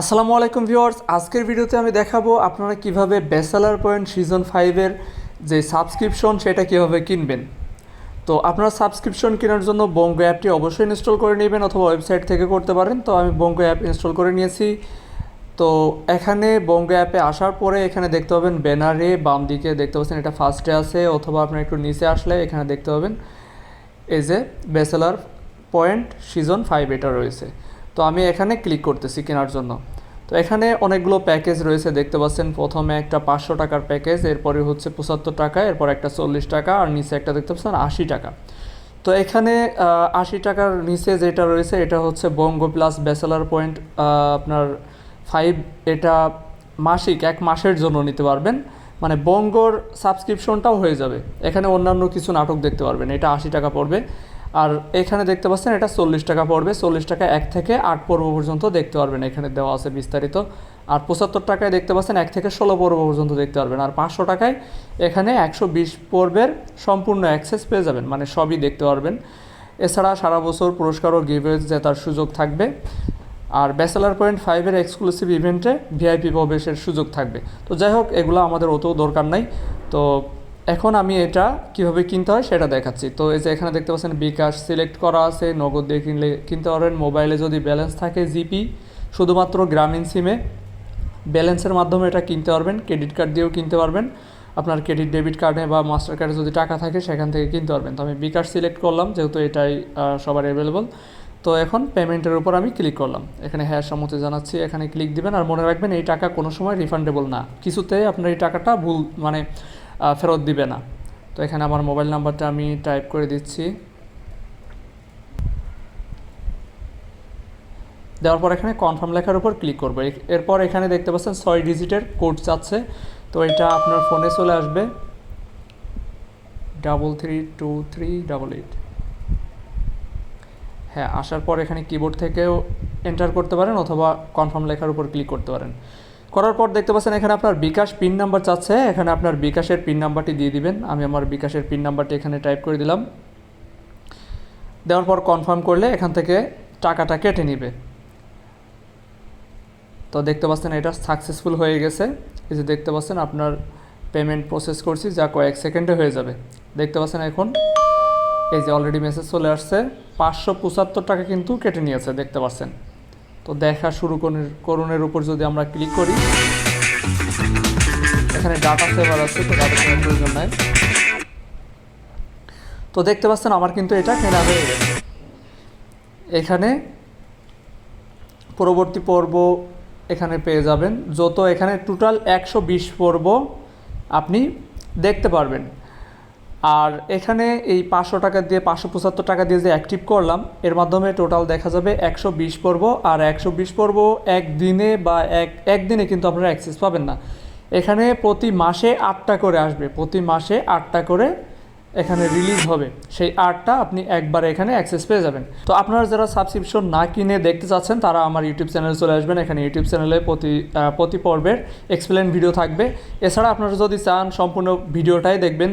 আসসালামু আলাইকুম ভিউয়ার্স, আজকের ভিডিওতে আমি দেখাবো আপনারা কীভাবে বেসালার পয়েন্ট সিজন ফাইভের যে সাবস্ক্রিপশন সেটা কীভাবে কিনবেন। তো আপনারা সাবস্ক্রিপশন কেনার জন্য বঙ্গ অ্যাপটি অবশ্যই ইনস্টল করে নেবেন অথবা ওয়েবসাইট থেকে করতে পারেন। তো আমি বঙ্গ অ্যাপ ইনস্টল করে নিয়েছি। তো এখানে বঙ্গ অ্যাপে আসার পরে এখানে দেখতে পাবেন ব্যানারে বাম দিকে দেখতে পাচ্ছেন এটা ফার্স্টে আছে অথবা আপনার একটু নিচে আসলে এখানে দেখতে পাবেন। এই যে বেসেলার পয়েন্ট সিজন ফাইভ এটা রয়েছে। তো আমি এখানে ক্লিক করতেছি কেনার জন্য। তো এখানে অনেকগুলো প্যাকেজ রয়েছে, দেখতে পাচ্ছেন প্রথমে একটা পাঁচশো টাকার প্যাকেজ এরপরে হচ্ছে পঁচাত্তর টাকা, এরপর একটা চল্লিশ টাকা, আর নিচে একটা দেখতে পাচ্ছেন আশি টাকা। তো এখানে আশি টাকার নিচে যেটা রয়েছে, এটা হচ্ছে বঙ্গ প্লাস ব্যাচেলার পয়েন্ট আপনার ফাইভ এটা মাসিক, এক মাসের জন্য নিতে পারবেন। মানে বঙ্গর সাবস্ক্রিপশনটাও হয়ে যাবে। এখানে অন্যান্য কিছু নাটক দেখতে পারবেন, এটা আশি টাকা পড়বে। আর এখানে দেখতে পাচ্ছেন, এটা চল্লিশ টাকা পড়বে। চল্লিশ টাকা এক থেকে আট পর্ব পর্যন্ত দেখতে পারবেন, এখানে দেওয়া আছে বিস্তারিত। আর পঁচাত্তর টাকায় দেখতে পাচ্ছেন, এক থেকে ষোলো পর্ব পর্যন্ত দেখতে পারবেন। আর পাঁচশো টাকায় এখানে একশো বিশ পর্বের সম্পূর্ণ অ্যাক্সেস পেয়ে যাবেন মানে সবই দেখতে পারবেন। এছাড়া সারা বছর পুরস্কার ও গিভওয়েজ জেতার সুযোগ থাকবে। আর ব্যাচেলার পয়েন্ট ফাইভের এক্সক্লুসিভ ইভেন্টে ভিআইপি প্রবেশের সুযোগ থাকবে। তো যাই হোক, এগুলো আমাদের অত দরকার নাই। তো এখন আমি এটা কীভাবে কিনতে হয় সেটা দেখাচ্ছি। তো এই যে এখানে দেখতে পাচ্ছেন বিকাশ সিলেক্ট করা আছে, নগদ দিয়ে কিনলে কিনতে পারবেন। মোবাইলে যদি ব্যালেন্স থাকে জিপি শুধুমাত্র গ্রামীণ সিমে ব্যালেন্সের মাধ্যমে এটা কিনতে পারবেন। ক্রেডিট কার্ড দিয়েও কিনতে পারবেন। আপনার ক্রেডিট ডেবিট কার্ডে বা মাস্টার কার্ডে যদি টাকা থাকে সেখান থেকে কিনতে পারবেন। তো আমি বিকাশ সিলেক্ট করলাম, যেহেতু এটাই সবার অ্যাভেলেবল তো এখন পেমেন্টের উপর আমি ক্লিক করলাম। এখানে হ্যাঁ সম্মতি জানাচ্ছি, এখানে ক্লিক দিবেন আর মনে রাখবেন এই টাকা কোনো সময় রিফান্ডেবল না। কিছুতে আপনার এই টাকাটা ভুল মানে ফেরত দিবে না। তো এখানে আমার মোবাইল নাম্বারটা আমি টাইপ করে দিচ্ছি। দেওয়ার পর এখানে কনফার্ম লেখার উপর ক্লিক করব। এরপর এখানে দেখতে পাচ্ছেন ছয় ডিজিটের কোড চাচ্ছে। তো এটা আপনার ফোনে চলে আসবে। Double three two three double eight. হ্যাঁ আসার পর এখানে কিবোর্ড থেকেও এন্টার করতে পারেন অথবা কনফার্ম লেখার উপর ক্লিক করতে পারেন। করার পর দেখতে পাচ্ছেন এখানে আপনার বিকাশ পিন নাম্বার চাচ্ছে। এখানে আপনার বিকাশের পিন নাম্বারটি দিয়ে দিবেন। আমি আমার বিকাশের পিন নাম্বারটি এখানে টাইপ করে দিলাম। দেওয়ার পর কনফার্ম করলে এখান থেকে টাকাটা কেটে নিবে। তো দেখতে পাচ্ছেন এটা সাকসেসফুল হয়ে গেছে। এই যে দেখতে পাচ্ছেন আপনার পেমেন্ট প্রসেস করছি, যা কয়েক সেকেন্ডে হয়ে যাবে। দেখতে পাচ্ছেন এখন এই যে অলরেডি মেসেজ চলে আসছে। পাঁচশো পঁচাত্তর টাকা কিন্তু কেটে নিয়েছে, দেখতে পাচ্ছেন। তো দেখা শুরু করুনের উপর যদি আমরা ক্লিক করি, এখানে ডাটা সেভার আছে, তো ডাটা সেভার প্রয়োজন নাই। তো দেখতে পাচ্ছেন আমার কিন্তু এটা কেনা হয়ে গেছে। এখানে পরবর্তী পর্ব এখানে পেয়ে যাবেন। যত এখানে টোটাল একশো বিশ পর্ব আপনি দেখতে পারবেন। আর এখানে এই পাঁচশো টাকা দিয়ে, পাঁচশো পঁচাত্তর টাকা দিয়ে যে অ্যাক্টিভ করলাম, এর মাধ্যমে টোটাল দেখা যাবে একশো বিশ পর্ব। আর একশো বিশ পর্ব একদিনে বা এক, একদিনে কিন্তু আপনারা অ্যাক্সেস পাবেন না। এখানে প্রতি মাসে আটটা করে আসবে। প্রতি মাসে আটটা করে এখানে রিলিজ হবে। সেই আর্টটা আপনি একবার এখানে অ্যাক্সেস পেয়ে যাবেন। তো আপনারা যারা সাবস্ক্রিপশন না কিনে দেখতে চাচ্ছেন, তারা আমার ইউটিউব চ্যানেলে চলে আসবেন। এখানে ইউটিউব চ্যানেলে প্রতি প্রতি পর্বের এক্সপ্লেন ভিডিও থাকবে। এছাড়া আপনারা যদি চান, সম্পূর্ণ ভিডিওটাই দেখবেন।